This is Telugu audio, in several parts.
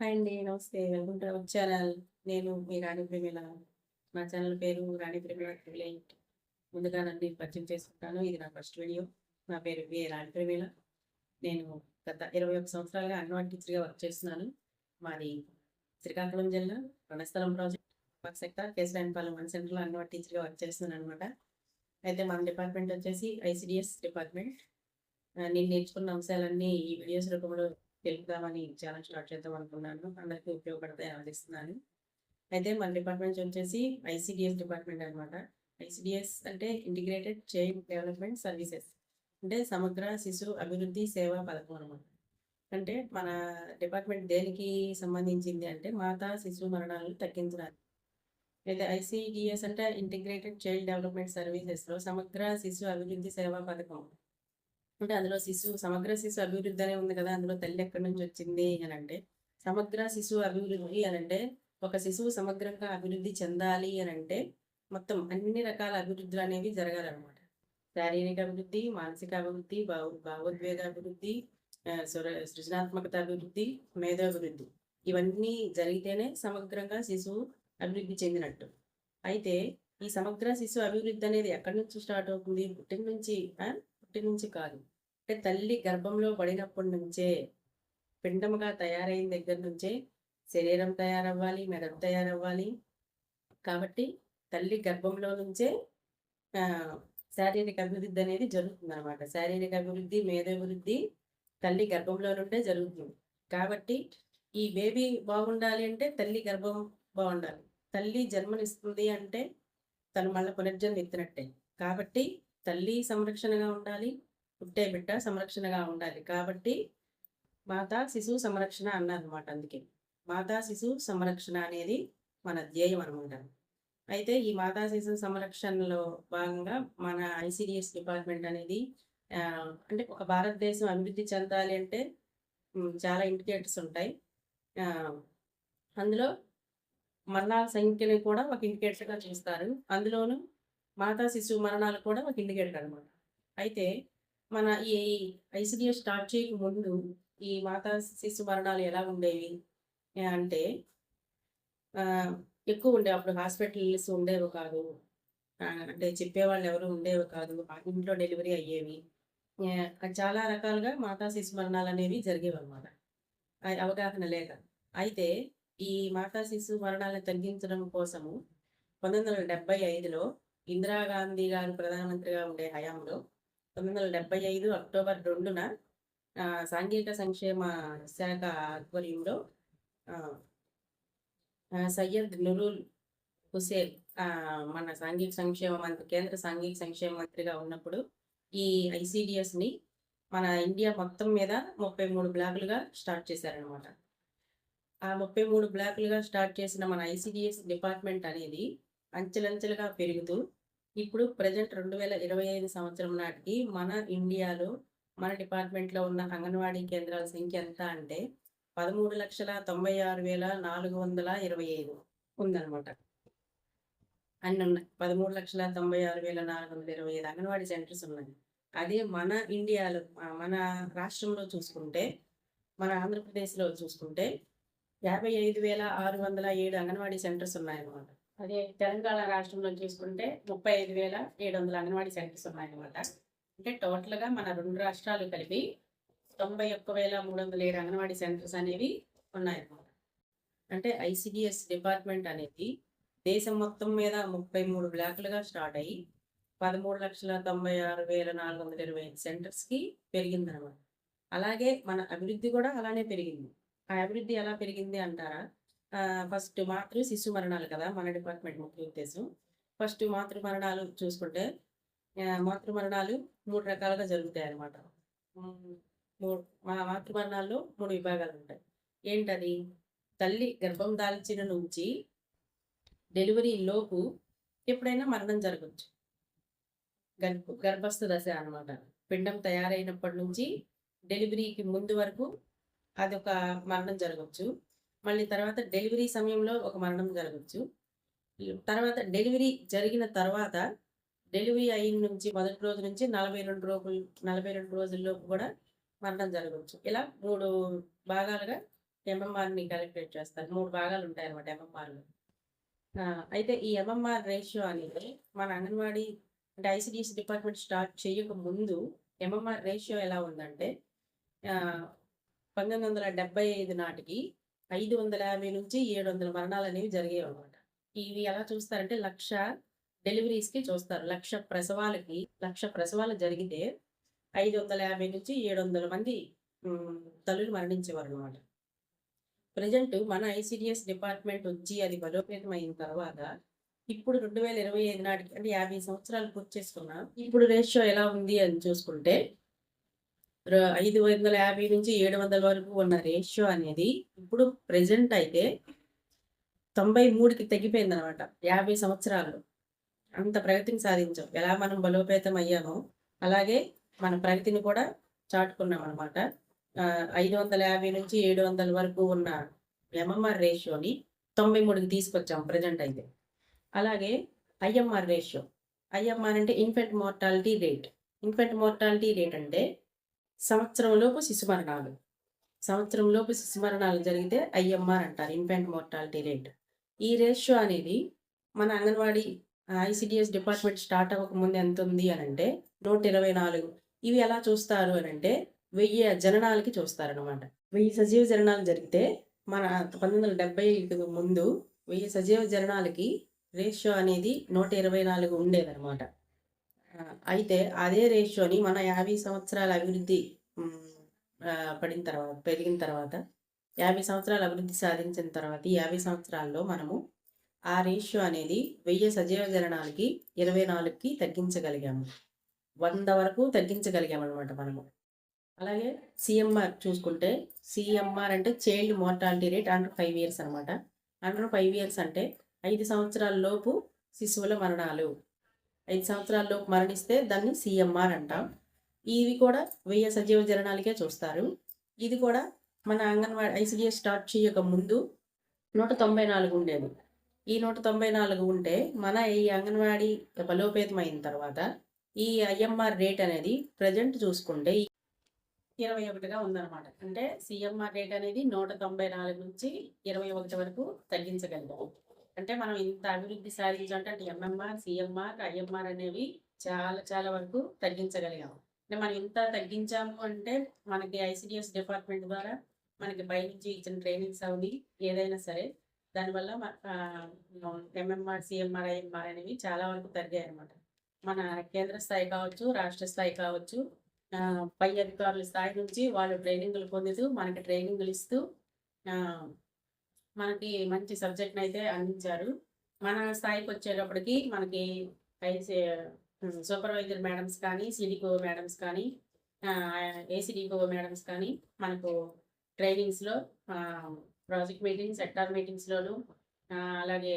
హాయ్ అండి. నమస్తే. Welcome to our channel. నేను మీ రాణి ప్రేమిల నా ఛానల్ పేరు రాణి ప్రేమిల ముందుగా నన్ను పరిచయం చేసుకుంటాను. ఇది నా ఫస్ట్ వీడియో. నా పేరు వి. రాణి ప్రేమిల నేను గత 21 సంవత్సరాలుగా అంగన్వాడీ టీచర్‌గా వర్క్ చేస్తున్నాను. మాది శ్రీకాకుళం జిల్లా Ranasthalam project work sector Kesarayanapalem one సెంటర్‌లో అంగన్వాడీ టీచర్‌గా వర్క్ చేస్తున్నాననమాట. అయితే మన డిపార్ట్మెంట్ వచ్చేసి ఐసిడిఎస్ డిపార్ట్మెంట్. నేను నేర్చుకున్న అంశాలన్నీ ఈ వీడియోస్ రూపంలో తెలుపుదామని ఛానల్ స్టార్ట్ చేద్దాం అనుకున్నాను. అందరికీ ఉపయోగపడతాయి ఆలోచిస్తున్నాను అయితే మన డిపార్ట్మెంట్ వచ్చేసి ఐసిడిఎస్ డిపార్ట్మెంట్ అనమాట. ఐసిడిఎస్ అంటే ఇంటిగ్రేటెడ్ చైల్డ్ డెవలప్మెంట్ సర్వీసెస్. అంటే సమగ్ర శిశు అభివృద్ధి సేవా పథకం అనమాట. అంటే మన డిపార్ట్మెంట్ దేనికి సంబంధించింది అంటే మాతా శిశు మరణాలను తగ్గించడానికి. అయితే ఐసిడిఎస్ అంటే ఇంటిగ్రేటెడ్ చైల్డ్ డెవలప్మెంట్ సర్వీసెస్‌లో సమగ్ర శిశు అభివృద్ధి సేవా పథకం. అంటే అందులో శిశువు సమగ్ర శిశు అభివృద్ధి అనే ఉంది కదా! అందులో తల్లి ఎక్కడి నుంచి వచ్చింది అనంటే, సమగ్ర శిశు అభివృద్ధి అనంటే, ఒక శిశువు సమగ్రంగా అభివృద్ధి చెందాలి అనంటే, మొత్తం అన్ని రకాల అభివృద్ధులు అనేవి జరగాలన్నమాట శారీరక అభివృద్ధి, మానసిక అభివృద్ధి, భావ భావోద్వేగ అభివృద్ధి, సృజనాత్మకత అభివృద్ధి, మేధాభివృద్ధి. ఇవన్నీ జరిగితేనే సమగ్రంగా శిశువు అభివృద్ధి చెందినట్టు. అయితే ఈ సమగ్ర శిశు అభివృద్ధి అనేది ఎక్కడి నుంచి స్టార్ట్ అవుతుంది? పుట్టిన నుంచి పుట్టి నుంచి కాదు. అంటే తల్లి గర్భంలో పడినప్పటి నుంచే, పిండముగా తయారైన దగ్గర నుంచే శరీరం తయారవ్వాలి, మెదడు తయారవ్వాలి. కాబట్టి తల్లి గర్భంలో నుంచే శారీరక అభివృద్ధి అనేది జరుగుతుందనమాట. శారీరక అభివృద్ధి, మేధాభివృద్ధి తల్లి గర్భంలో నుండే జరుగుతుంది. కాబట్టి ఈ బేబీ బాగుండాలి అంటే తల్లి గర్భం బాగుండాలి తల్లి జన్మనిస్తుంది అంటే తను మళ్ళా పునర్జన్మ ఎత్తినట్టే. కాబట్టి తల్లి సంరక్షణగా ఉండాలి. పుట్టే బిడ్డ సంరక్షణగా ఉండాలి. కాబట్టి మాతా శిశు సంరక్షణ అన్నారనమాట అందుకే. మాతా శిశు సంరక్షణ అనేది మన ధ్యేయం అనమాట. అయితే ఈ మాతా శిశు సంరక్షణలో భాగంగా మన ఐసీడీఎస్ డిపార్ట్మెంట్ అనేది అంటే ఒక భారతదేశం అభివృద్ధి చెందాలి అంటే చాలా ఇండికేటర్స్ ఉంటాయి. అందులో మరణాల సంఖ్యని కూడా ఒక ఇండికేటర్‌గా చూస్తారు. అందులోనూ మాతా శిశువు మరణాలు కూడా ఒక ఇండికేటర్ అనమాట. అయితే మన ఈ ఐసీడీఎస్ స్టార్ట్ చేయక ముందు ఈ మాతా శిశు మరణాలు ఎలా ఉండేవి? అంటే ఎక్కువ ఉండేవి. అప్పుడు హాస్పిటల్స్ ఉండేవి కాదు. అంటే చెప్పేవాళ్ళు ఎవరు ఉండేవి కాదు. ఇంట్లో డెలివరీ అయ్యేవి. చాలా రకాలుగా మాతా శిశు మరణాలు అనేవి జరిగేవి అనమాట అవగాహన లేక. అయితే ఈ మాతా శిశు మరణాలను తగ్గించడం కోసము 1975లో ఇందిరాగాంధీ గారు ప్రధానమంత్రిగా ఉండే హయాంలో 1975 అక్టోబర్ రెండున సాంఘిక సంక్షేమ శాఖ ఆధ్వర్యంలో సయ్యద్ నురుల్ హుసేన్ మన సాంఘిక సంక్షేమ మంత్రి కేంద్ర సాంఘిక సంక్షేమ మంత్రిగా ఉన్నప్పుడు ఈ ఐసిడిఎస్ని మన ఇండియా మొత్తం మీద 33 బ్లాకులుగా స్టార్ట్ చేశారనమాట. ఆ 33 బ్లాకులుగా స్టార్ట్ చేసిన మన ఐసీడీఎస్ డిపార్ట్మెంట్ అనేది అంచెలంచెలుగా పెరుగుతూ ఇప్పుడు ప్రెజెంట్ 2025 సంవత్సరం నాటికి మన ఇండియాలో మన డిపార్ట్మెంట్‌లో ఉన్న అంగన్వాడీ కేంద్రాల సంఖ్య ఎంత అంటే 13,96,425 ఉందనమాట. అన్నున్నాయి. 13,96,425 అంగన్వాడీ సెంటర్స్ ఉన్నాయి. అదే మన ఇండియాలో మన రాష్ట్రంలో చూసుకుంటే, మన ఆంధ్రప్రదేశ్‌లో చూసుకుంటే 55,607 అంగన్వాడీ సెంటర్స్ ఉన్నాయన్నమాట. అదే తెలంగాణ రాష్ట్రంలో చూసుకుంటే 35,700 అంగన్వాడీ సెంటర్స్ ఉన్నాయన్నమాట. అంటే టోటల్‌గా మన రెండు రాష్ట్రాలు కలిపి 91,307 అంగన్వాడీ సెంటర్స్ అనేవి ఉన్నాయన్నమాట. అంటే ఐసిడిఎస్ డిపార్ట్మెంట్ అనేది దేశం మొత్తం మీద 33 బ్లాకులుగా స్టార్ట్ అయ్యి 13,96,425 సెంటర్స్‌కి పెరిగిందనమాట. అలాగే మన అభివృద్ధి కూడా అలానే పెరిగింది. ఆ అభివృద్ధి ఎలా పెరిగింది అంటారా? ఫస్ట్ మాతృ శిశు మరణాలు కదా! మన డిపార్ట్మెంట్ ముఖ్య ఉద్దేశం. ఫస్ట్ మాతృ మరణాలు చూసుకుంటే మాతృ మరణాలు మూడు రకాలుగా జరుగుతాయి అన్నమాట మా మాతృ మరణాల్లో మూడు విభాగాలు ఉంటాయి ఏంటది? తల్లి గర్భం దాల్చిన నుంచి డెలివరీ లోపు ఎప్పుడైనా మరణం జరగచ్చు గర్భ గర్భస్థ దశ అనమాట. పిండం తయారైనప్పటి నుంచి డెలివరీకి ముందు వరకు అదొక మరణం జరగవచ్చు మళ్ళీ తర్వాత డెలివరీ సమయంలో ఒక మరణం జరగవచ్చు తర్వాత డెలివరీ జరిగిన తర్వాత డెలివరీ అయిన నుంచి మొదటి రోజు నుంచి 42 రోజులు 42 రోజుల్లోపు కూడా మరణం జరగవచ్చు ఇలా మూడు భాగాలుగా ఎంఎంఆర్ని క్యాలిక్యులేట్ చేస్తారు. మూడు భాగాలు ఉంటాయి అన్నమాట ఎంఎంఆర్లో అయితే ఈ ఎంఎంఆర్ రేషియో అనేది మన అంగన్వాడీ అంటే ఐసిడిఎస్ డిపార్ట్మెంట్ స్టార్ట్ చేయక ముందు ఎంఎంఆర్ రేషియో ఎలా ఉందంటే పంతొమ్మిది వందల డెబ్బై ఐదు నాటికి ఐదు వందల యాభై నుంచి ఏడు వందల మరణాలు అనేవి జరిగేవి అనమాట ఇవి ఎలా చూస్తారంటే లక్ష డెలివరీస్కి చూస్తారు. లక్ష ప్రసవాలకి లక్ష ప్రసవాలు జరిగితే ఐదు వందల యాభై నుంచి ఏడు వందల మంది తల్లులు మరణించేవారు అనమాట ప్రజెంట్ మన ఐసీడిఎస్ డిపార్ట్మెంట్ వచ్చి అది బలోపేతం అయిన తర్వాత ఇప్పుడు రెండు వేల ఇరవై ఐదు నాటికి అంటే యాభై సంవత్సరాలు పూర్తి చేసుకున్నాం ఇప్పుడు రేషియో ఎలా ఉంది అని చూసుకుంటే ఐదు వందల యాభై నుంచి ఏడు వందల వరకు ఉన్న రేషియో అనేది ఇప్పుడు ప్రెజెంట్ అయితే తొంభై మూడుకి తగ్గిపోయింది అనమాట యాభై సంవత్సరాల్లో అంత ప్రగతిని సాధించాం. ఎలా మనం బలోపేతం అయ్యామో అలాగే మన ప్రగతిని కూడా చాటుకున్నాం అనమాట ఐదు వందల యాభై నుంచి ఏడు వందల వరకు ఉన్న ఎంఎంఆర్ రేషియోని తొంభై మూడుకి తీసుకొచ్చాం ప్రజెంట్ అయితే. అలాగే ఐఎంఆర్ రేషియో. ఐఎంఆర్ అంటే infant mortality rate. Infant mortality rate అంటే సంవత్సరంలోపు శిశు మరణాలు సంవత్సరంలోపు శిశు మరణాలు జరిగితే ఐఎంఆర్ అంటారు ఇన్ఫెంట్ మోర్టాలిటీ రేట్ ఈ రేషియో అనేది మన అంగన్వాడీ ఐసిడిఎస్ డిపార్ట్మెంట్ స్టార్ట్ అవ్వకముందు ఎంత ఉంది అని అంటే నూట ఇరవై నాలుగు. ఇవి ఎలా చూస్తారు అని అంటే వెయ్యి జననాలకి చూస్తారు అనమాట వెయ్యి సజీవ జననాలు జరిగితే మన పంతొమ్మిది వందల డెబ్బై ముందు వెయ్యి సజీవ జననాలకి రేషియో అనేది నూట ఇరవై నాలుగు ఉండేదన్నమాట. అయితే అదే రేషియోని మన యాభై సంవత్సరాల అభివృద్ధి పడిన తర్వాత పెరిగిన తర్వాత యాభై సంవత్సరాల అభివృద్ధి సాధించిన తర్వాత యాభై సంవత్సరాల్లో మనము ఆ రేషియో అనేది వెయ్యి సజీవ జననాలకి ఇరవై నాలుగుకి తగ్గించగలిగాము. వంద వరకు తగ్గించగలిగాము అనమాట మనము. అలాగే సిఎంఆర్ చూసుకుంటే సిఎంఆర్ అంటే child mortality rate under five years అనమాట అండర్ ఫైవ్ ఇయర్స్ అంటే ఐదు సంవత్సరాల లోపు శిశువుల మరణాలు. ఐదు సంవత్సరాలలోపు మరణిస్తే దాన్ని సిఎంఆర్ అంటాం. ఇవి కూడా వెయ్యి సజీవ జరణాలకే చూస్తారు. ఇది కూడా మన అంగన్వాడీ ఐసిడిఎస్ స్టార్ట్ చేయక ముందు నూట తొంభై నాలుగు ఉండేది. ఈ నూట తొంభై నాలుగు ఉంటే మన ఈ అంగన్వాడీ బలోపేతం అయిన తర్వాత ఈ ఐఎంఆర్ రేట్ అనేది ప్రజెంట్ చూసుకుంటే ఇరవై ఒకటిగా ఉందన్నమాట. అంటే సిఎంఆర్ రేట్ అనేది నూట తొంభై నాలుగు నుంచి ఇరవై ఒకటి వరకు తగ్గించగలిగాము అంటే మనం ఇంత అభివృద్ధి సాధించాలంటే అంటే ఎంఎంఆర్ సిఎంఆర్ ఐఎంఆర్ అనేవి చాలా చాలా వరకు తగ్గించగలిగాము. అంటే మనం ఇంత తగ్గించాము అంటే మనకి ఐసిడిఎస్ డిపార్ట్మెంట్ ద్వారా మనకి పైనుంచి ఇచ్చిన ట్రైనింగ్స్ అవి ఏదైనా సరే దానివల్ల ఎంఎంఆర్ సిఎంఆర్ ఐఎంఆర్ అనేవి చాలా వరకు తగ్గాయి అనమాట మన కేంద్ర స్థాయి కావచ్చు రాష్ట్ర స్థాయి కావచ్చు పై అధికారుల స్థాయి నుంచి వాళ్ళు ట్రైనింగ్లు పొందుతూ మనకి ట్రైనింగ్లు ఇస్తూ మనకి మంచి సబ్జెక్ట్ని అయితే అందించారు. మన స్థాయికి వచ్చేటప్పటికి మనకి ఐసీ సూపర్వైజర్ మేడమ్స్ కానీ సిడికో మేడమ్స్ కానీ ఏసీడికో మేడమ్స్ కానీ మనకు ట్రైనింగ్స్లో ప్రాజెక్ట్ మీటింగ్స్ సెక్టార్ మీటింగ్స్లోను అలాగే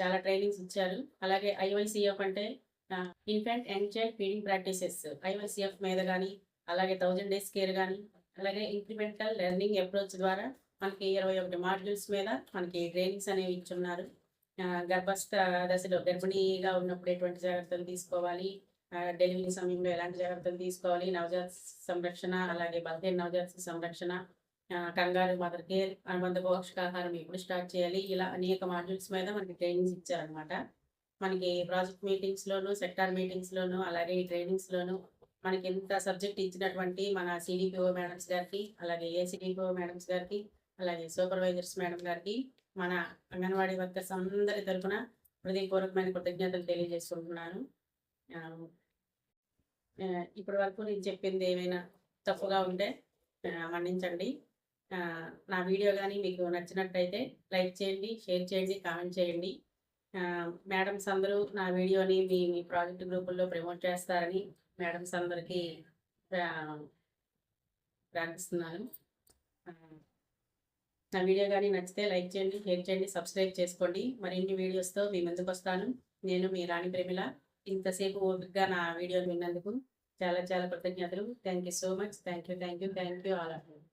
చాలా ట్రైనింగ్స్ ఇచ్చారు. అలాగే ఐవైసీఎఫ్ అంటే infant and child feeding practices IYCF మీద కానీ అలాగే థౌజండ్ డేస్ కేర్ కానీ అలాగే ఇంక్రిమెంటల్ లెర్నింగ్ అప్రోచ్ ద్వారా మనకి ఇరవై ఒకటి మాడ్యూల్స్ మీద మనకి ట్రైనింగ్స్ అనేవి ఇచ్చున్నారు. గర్భస్థ దశలో గర్భిణీగా ఉన్నప్పుడు ఎటువంటి జాగ్రత్తలు తీసుకోవాలి? డెలివరీ సమయంలో ఎలాంటి జాగ్రత్తలు తీసుకోవాలి? నవజాత సంరక్షణ అలాగే బలహీన నవజాత సంరక్షణ కంగారు మదర్ కేర్ అనుబంధ పోషకాహారం ఎప్పుడు స్టార్ట్ చేయాలి? ఇలా అనేక మాడ్యూల్స్ మీద మనకి ట్రైనింగ్స్ ఇచ్చారనమాట మనకి ప్రాజెక్ట్ మీటింగ్స్లోను సెక్టార్ మీటింగ్స్లోను అలాగే ఈ ట్రైనింగ్స్లోను మనకి ఎంత సబ్జెక్ట్ ఇచ్చినటువంటి మన సిడిపిఓ మేడమ్స్ గారికి అలాగే ఏసీడీపీఓ మేడమ్స్ గారికి అలాగే సూపర్వైజర్స్ మేడం గారికి మన అంగన్వాడీ వర్కర్స్ అందరి తరఫున హృదయపూర్వకమైన కృతజ్ఞతలు తెలియజేసుకుంటున్నాను. ఇప్పటి వరకు నేను చెప్పింది ఏమైనా తప్పుగా ఉంటే మన్నించండి. నా వీడియో కానీ మీకు నచ్చినట్టయితే లైక్ చేయండి షేర్ చేయండి కామెంట్ చేయండి. మేడమ్స్ అందరూ నా వీడియోని మీ మీ ప్రాజెక్ట్ గ్రూపుల్లో ప్రమోట్ చేస్తారని మేడమ్స్ అందరికీ ప్రార్థిస్తున్నాను. నా వీడియో కానీ నచ్చితే లైక్ చేయండి షేర్ చేయండి సబ్స్క్రైబ్ చేసుకోండి. మరిన్ని వీడియోస్తో మీ ముందుకు వస్తాను. నేను మీ రాణి ప్రేమిల. ఇంతసేపు ఓపికగా నా వీడియోని విన్నందుకు చాలా చాలా కృతజ్ఞతలు. Thank you so much thank you thank you thank you all of you